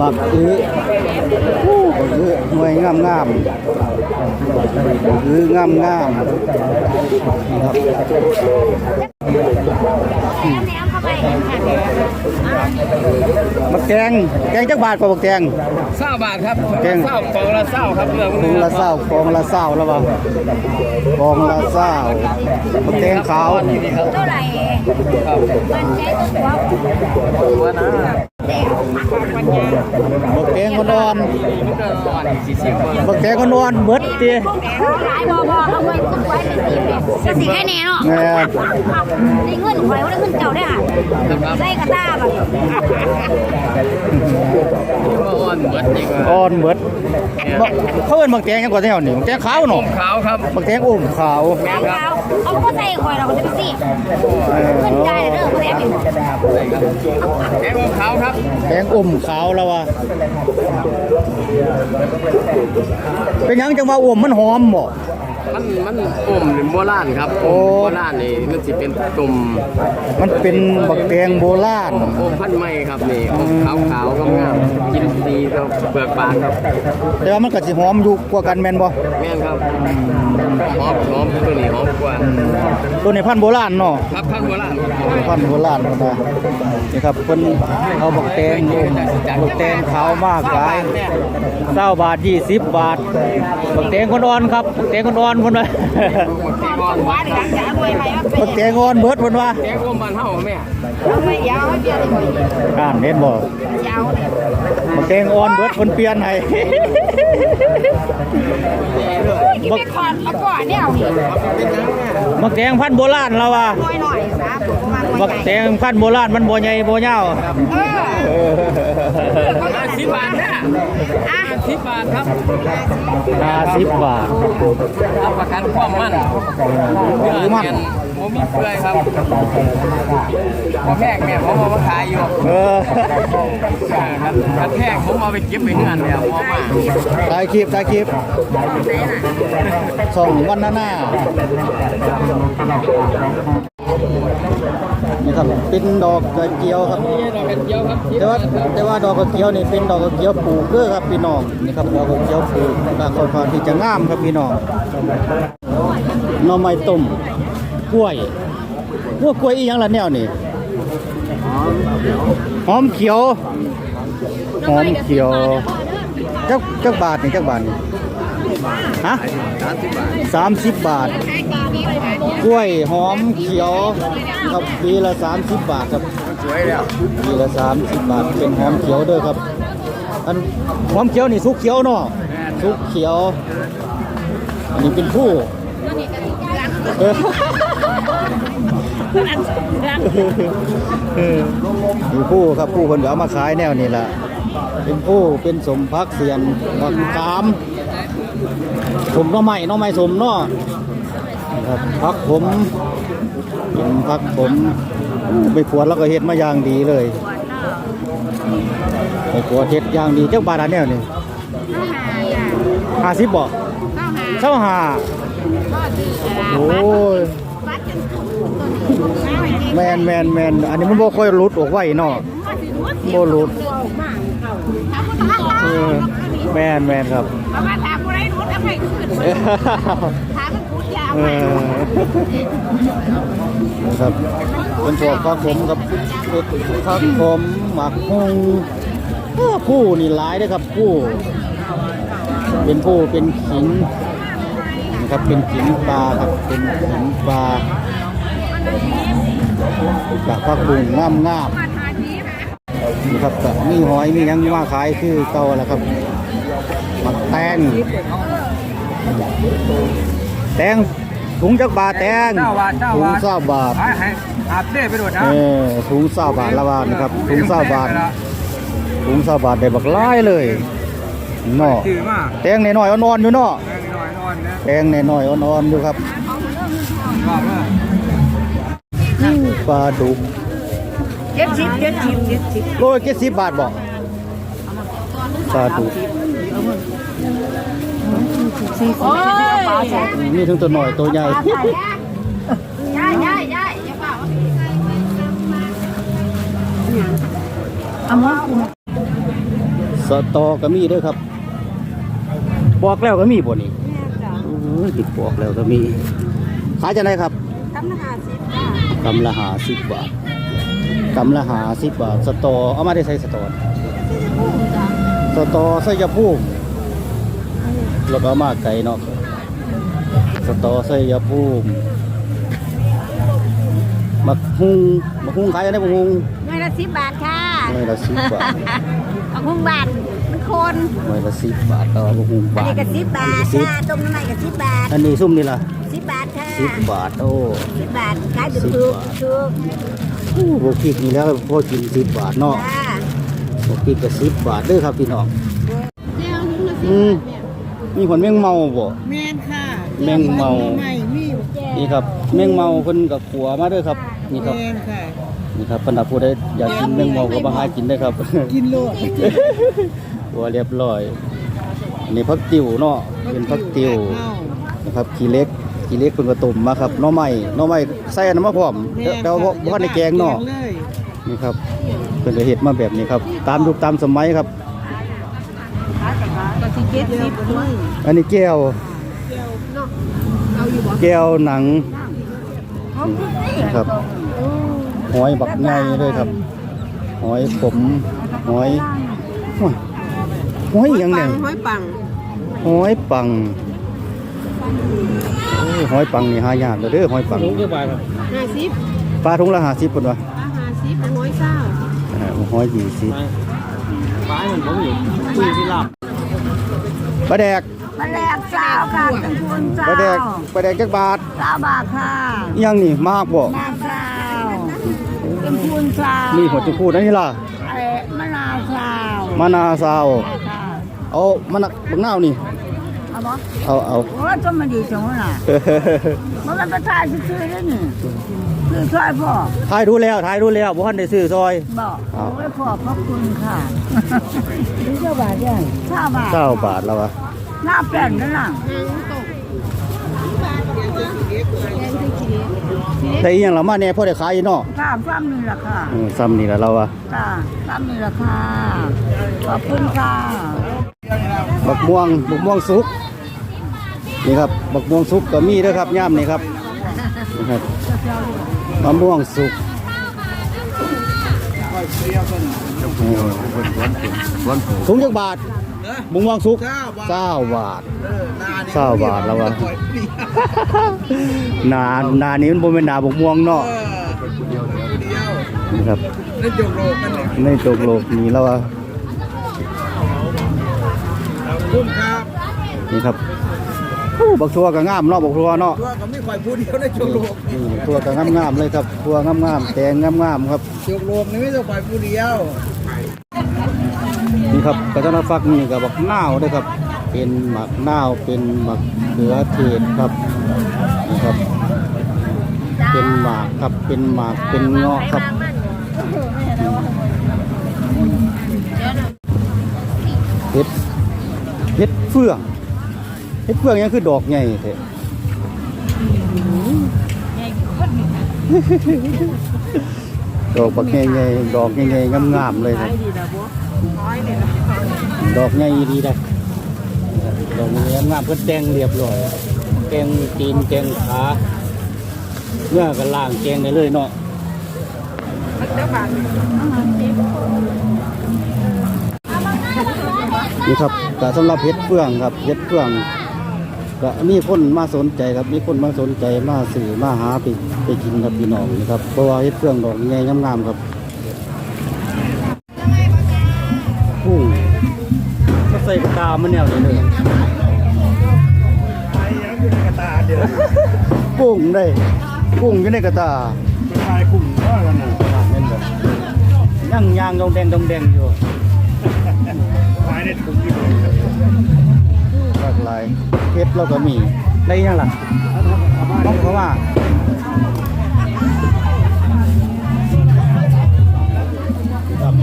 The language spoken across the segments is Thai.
มักอื้ออู้บักอื้อหน่วยงามงามบักอื้องามงามนะครับแนมเข้าไปกันค่ะมักแตงแกงจักบาทกว่าบักแตงเศร้าบาทครับแกงเศร้ากล่องละเศร้าครับเรื่องกองละเศร้ากองละเศร้าแล้วบ่กองละเศร้าบักแตงขาวเท่าไหร่ครับ มันใจตัวหัวว่านะบักแตงคนอ่อนมันก็อ่อนสี่สิบกว่าบักแตงคนอ่อนเบิดติหลายบอบอเขาไว้ตุ้มไว้เป็นสีแบบก็สีแค่นี้เนาะแม่ได้เงินหอยว่าได้เงินเก่าได้ค่ะใส่กระตาแบบก็อ่อนเบิดดีกว่าอ่อนเบิดบักเขาเอิ้นบักแตงจังกว่าแถวนี่บักแตงขาวเนาะขาวครับบักแตงอุ้มขาวแรงเขาเอาก็ใส่หอยเราก็จะไปสิเงินได้เด้อแรงอยู่แกงขาวครับแตงอุ้มขาวแล้วว่ะเป็นหยังจังว่าอุ้มมันหอมบ่ มันมันอมโบราณครับโอ้โบราณนี่มันสิเป็นตุ่มมันเป็นบักแตงโบราณโอมพันไม้ครับนี่ขาวขาวๆงามๆกินดีก็เปลือกบานครับแต่ว่ามันก็สิหอมอยู่กว่ากันแม่นบ่แม่นครับ หอมหอมตัวนี้หอมกว่าตัวนี้พันธุ์โบราณเนาะครับพันโบราณพันธุ์โบราณพุ่นน่ะนี่ครับเพิ่นเอาบักแตงอุ้มบักแตงขาวมากขาย20บาท20บาทบักแตงคนอ่อนครับบักแตงคนอ่อนพุ่นว่าหวานหลังจากรวยไหมว่าบักแตงอ่อนเบิดพุ่นว่าแกงอมบ้านเฮาแม่ไม่ยาวไม่เปลี่ยนเลยอ่านเห็นบ่ยาวเลยบักแตงอ่อนเบิดเพิ่นเปลี่ยนให้ ที่เป็นคอนมาก่อนเนี่ยเอานี่บักแตงพันธุ์โบราณแล้วว่ะน้อยหน่อยนะประมาณบักแตงพันธุ์โบราณมันบ่ใหญ่บ่ยาว เออห้าสิ บบาทเนี่ยอะสิบบาทครับ50บาทรับประกันความมั่นเนื้อเนียนผมมีเปลือยครับพอแพงแม่ผมเอามาขายอยู่เออครับคันแพงผมเอาไปเก็บไปเงินแล้วพอมาถ่ายคลิปถ่ายคลิปส่องวันหน้า ครับเป็นดอกกระเจียวครับแต่ว่าแต่ว่าดอกกระเจียวนี่เป็นดอกกระเจียวปลูกเด้อครับพี่น้องนี่ครับดอกกระเจียวปลูกตาค่อนข้างที่จะงามครับพี่น้องหน่อไม้ต้มกล้วยกล้วยกล้วยอีหยังล่ะแนวนี่หอมเขียวหอมเขียวจักจักบาทนี่จักบาทนี่ ฮะสามสิบบาทสามสิบบาท กล้วยหอมเขียวครับปีละสามสิบบาทครับสวยแล้วปีละสามสิบบาท เป็นหอมเขียวด้วยครับ อันหอมเขียวนี่สุกเขียวเนาะสุกเขียว อันนี้เป็นผู้ออเออมีผู้ครับผู้คนก็เอามาขายแนวนี้ละเป็นผู้เป็นสมพักเสียนบักกาม สมหน้อไม้หน้อไม้สมเนาะครับพักผมเป็นพักผมอู้ไปขวดแล้วก็เฮ็ดมาอย่างดีเลยไปขวดเฮ็ดอย่างดีเจ้าบาทอันแนวนี่ห้าสิบบ่เท่าห้าโอ้ยแมนแมนแมนอันนี้มันบ่ค่อยหลุดออกไว้เนาะบ่หลุดเออ แมนแมนครับประมาณถามคนไหนรู้แล้วใครขึ้นเออถามมันพูดยาวเอไปอครับเป็นพวกพักผมกับพักผมหมักฮงเออผู้นี่หลายเด้อครับผู้เป็นผู้เป็นขิงนะครับเป็นขิงปลาครับเป็นขิงปลาจากพักบุงงามงามๆนี่ครับก็มีหอยมีหยังมาขายคือเก่าแล้วครับ หมักแตงแตงถุงจักบาทแตงเจ้าบาทเจ้าถุงบาทเศร้าบาทให้ให้อาบเต้ไปโดดนะเออถุงเศร้าบาทละบาทนะครับถุงเศร้าบาทถุงเศร้าบาทได้บักหลายเลยเนาะถือมาแตงน้อยๆอ่อนๆอยู่เนาะแม่น้อยนอนนะแตงน้อยๆอ่อนๆอยู่ครับบอกว่าปลาดุกเจ็ดสิบเจ็ดสิบเจ็ดสิบโลละเจ็ดสิบบาทบอกปลาดุก โอ้ยมีทั้งตัวหน่อยตัวใหญ่ย่ายย่ายย่ายอย่าเปล่าอามาสตอก็มีด้วยครับปอกแล้วก็มีบ่นี่แม่จ้ะโอ้ยติดปอกแล้วก็มี ขายจะไหนครับกำลังหาสิบจ้ะกำละหาสิบบาทกำละหาสิบบาท สตอ เอามาได้ใส่สตอ สตอใส่ยาพุ่ม แล้วก็เอามาไก่เนาะสตอใส่ยาพุ่มมักฮุงมักฮุงขายอะไรมักฮุงหน่วยละสิบบาทค่ะไม่ละสิบบาทเอาพุ่มบาทมันคนไม่ละสิบบาทต่อมักฮุงอันบาทนี้ก็สิบบาทสิบค่ะต้มน้ำมันก็สิบบาท อันนี้ซุ่มนี่ล่ะสิบบาทค่ะสิบบาทโอ้สิบบาทขายถูกๆถูกโหคิดนี่แล้วพอกินสิบบาทเนาะๆจ้าพอกินก็สิบบาทเด้อครับพี่น้องอืม มีคนแมงเมาบ่แมนค่ะแมงเมาใหม่มีอยู่นี่ครับแมงเมาเพิ่นกับขัวมาเด้อครับ นี่ครับแมนค่ะนี่ครับเพนนับผู้ใดอยากกินแมงเมาก็มาหากินได้ครับ กินโลดขัวเรียบร้อยอันนี้พักติวเนาะเป็นพักติวนะครับขี้เล็กขี้เล็กเพิ่นก็ต้มมาครับหน่อไม้หน่อไม้ใส่อันนั้นมาพร้อมแต่แต่ว่าบ่บ่ทันได้แกงเนาะเลยนี่ครับเพิ่นก็เฮ็ดมาแบบนี้ครับ ตามยุคตามสมัยครับก็ สิเก็ดสิบมืออันนี้แก้วเอาอยู่บ่แก้วหนังนะครับหอยบักไงเลยครับหอยขมหอยหอยหอยหยังปัเนี่ยงห้อยปังหอยปังโอ้ยหอยปังนี่หายากเด้อเด้อหอยปังห้าสิบปลาทุงละห้าสิบปุ่นวะห้าสิบห้อยเศร้าอ่าหอยยี่สิบ ปลามันผมอยู่คุยที่ลาบ ปลาแดกมะแรงสาวค่ะเป็นคุณสาปลาแดกวปลาแดกจักบาทสาวบาทค่ะอิหยังนี่มากบ่แม่สาวเป็นคุณสาวนี่หัวจะพูดนั่นนี่ล่ะเอ๊ะมะนาวสาวมะนาวซาวค่ะเอามะนาวบักนาวนี่เอาบ่เอาเอาโอ้ยต้นมันดีจังวะน่ะมันเป็นประธานชื่อๆด้วยนี่ คือช่วยพ่อถ่ายดูแล้วถ่ายดูแล้วบ่ทันได้ซื้อซอยบอกเอาโอ้ยพ่อพระคุณค่ะนี่เจ้าบาทยังเจ้าบาทเก้าบาทแล้ววะหน้าแป้นนั่นน่ะแต่อีหยังละมาแน่พอได้ขายอยู่เนาะข้ามซ้ำนี่แหละค่ะเออซ้ำนี่ละเราอะจ้าซ้ำนี่แหละค่ะ ขอบคุณค่ะบักม่วงบักม่วงสุกนี่ครับบักม่วงสุกก็มีเด้อครับย่ามนี่ครับนี่ครับ มะม่วงสุกถุงจักบาทบักม่วงสุกเก้าบาทเก้าบาทแล้ววะหนาหนานี้มันบ่เป็นหนาบักม่วงเนาะนี่ครับนั่นจกโลกันเลยในตกโลกนี้แล้วอะคุ้มครับนี่ครับอู้ บักทัวก็งามเนาะบักทัวเนาะตัวก็ไม่ค่อยพูดเดียวได้จกโลกนี่บักทัวก็งามๆเลยครับทัวงามๆแตงงามๆครับจกโลกนี่ไม่ต้องค่อยพูดเดียว นี่ครับกระชอนฟักนี่กับบักนาวด้วยครับ เป็นหมักนาวเป็นหมักเขือเทศครับนี่ครับ เป็นหมากครับเป็นหมากเป็นเงาะครับเห็ดเห็ดเฟือง เห็ดเฟืองยังคือดอกใหญ่เถอะดอกบักใหญ่ๆดอกใหญ่ๆงามๆเลยครับดอกใหญ่ดีได้ดอกนี้งามเพื่อแดงเรียบร้อยแกงตีนแกงขาเมื่อกันล่างแกงได้เลยเนาะนี่ครับก็สำหรับเห็ดเฟืองครับเห็ดเฟือง ก็มีคนมาสนใจครับมีคนมาสนใจมาสื่อมาหาไปไปกินครับพี่น้องนะครับเพราะว่าเห็ดเฟืองดอกใหญ่งามๆครับกุ้งก็ใส่กระตามันแนวนี้เลยกุ้งได้กุ้งอยู่ในกระตาชายคุ้มว่ากันนะเห็นบ่ย่างยางดองแดงดองแดงอยู่ชายได้คุ้มที่โลหลากหลายเพชรเราก็มีได้ยังล่ะต้องเพราะว่าครับ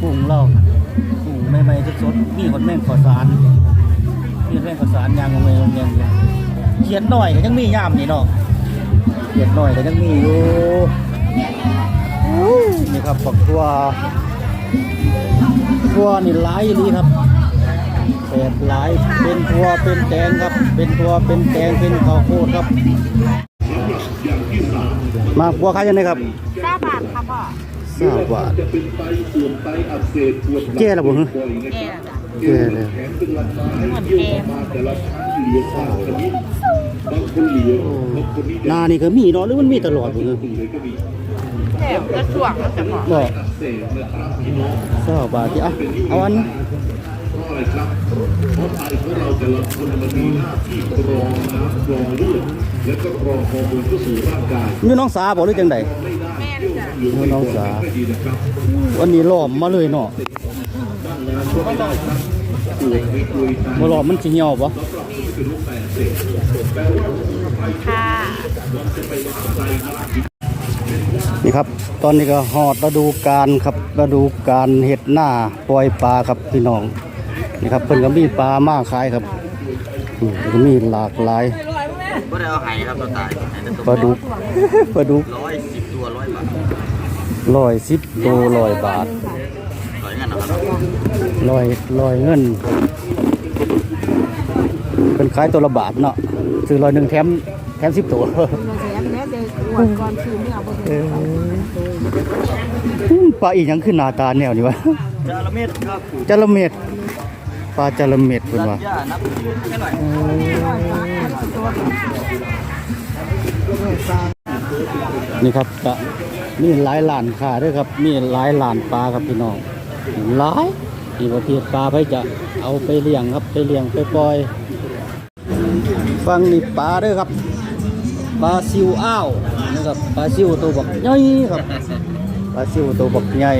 กุ้งเรากุ้งใหม่ๆสดๆมีคนแม่งขอสารมีแม่งขอสารยางลงไปลงยังอยู่เขียนหน่อยก็ยังมีย่ามนี่เนาะเขียดหน่อยก็ยังมีอยู่นี่ครับฝักตัววนี่หลายดีครับ แสบหลาย เป็นทัวเป็นแตงครับ เป็นทัวเป็นแตงเป็นข้าวโพดครับ มาพัวขายยังไงครับห้าบาทค่ะพ่อสามบาทแก่แล้วบ่ฮะแก่จ้ะแก่แล้วหมดแก่หนานี่ก็มีเนาะหรือมันมีตลอดบ่ฮะแก่กระสวกแล้วจ้ะพ่อบ่สามบาทที่อะเอาอัน นี่น้องสาบ่หรือจังไดแม่นจ้ะนี่น้องสาวันนี้ล้อมมาเลยเนาะบ่ล้อมมันสิเหี่ยวบ่ค่ะนี่ครับ ตอนนี้ก็ฮอดฤดูกาลครับฤดูกาลเห็ดหน้าปล่อยปลาครับพี่น้อง นี่ครับเพิ่นก็มีปลามาขายครับอืมก็มีหลากหลายก็ได้เอาไห้ครับตัวตายไห้ตัวปลาดุก ปลาดุกร้อยสิบตัวร้อยบาทร้อยสิบตัวร้อยบาทร้อยเงินนะครับร้อยร้อยเงินเป็นขายตัวละบาทเนาะซื้อร้อยหนึ่งแถมแถมสิบตัวอืมปลาอีกหยังขึ้นหน้าตาแนวนี่วะจาระเม็ดครับจระเม็ด ปลาจระเม็ดเพิ่นว่าย่านับแค่หน่อยนี่ครับก็มีหลายล้านค้าด้วยครับ มีหลายล้านปลาครับพี่น้องหลายที่ประเภทปลาไปจะเอาไปเลี้ยงครับไปเลี้ยงไปปล่อยฟังนี่ปลาเด้วยครับปลาซิวอ้าวนะครับปลาซิวตัวบักใหญ่ครับปลาซิวตัวบักใหญ่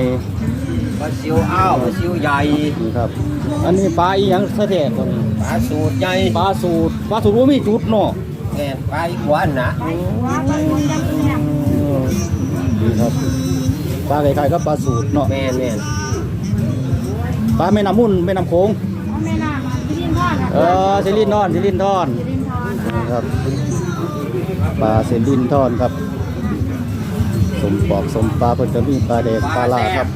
ปลาซิวอ้าวปลาซิวใหญ่นี่ครับ อันนี้ปลาอีหยังสะแท้ตัวนี้ปลาสูตรใหญ่ปลาสูตรปลาสูตรว่ามีจุดเนาะแม่ปลาอีกหวานนะนี่ครับปลาไข่ๆก็ปลาสูตรเนาะแม่แม่ปลาแม่น้ำมุ่นแม่น้ำโขงแม่น่ะพี่ดินพ่อน่ะเออเซลินทอนเซลินทอนพี่ดินพ่อน่ะนี่ครับปลาเซลินทอนครับสมปอกสมปลาเพิ่นจะมีปลาแดงปลาลาครับ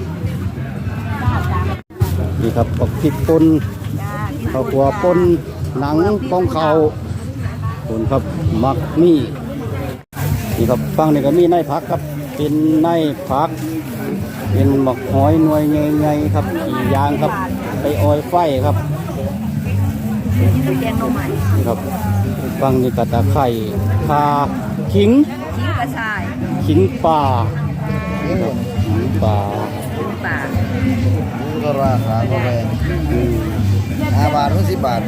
นี่ครับปอกพริกป่นข้าวขัวป่นหนังของเขาป่นครับมักมีนี่ครับฟังนี่ก็มีในผักครับ เป็นในผัก เป็นหมักหอยหน่วยใหญ่ๆครับขี่ยางครับ ไปออยไฟครับแกงหน่อไม้นี่ครับฟังนี่กะตะไคร่คาขิงชิ้นกระชายขิงป่านี่ครับขิงป่าป่า ก็ราคาก็แพงอืมห้าบาทหรือสิบบาท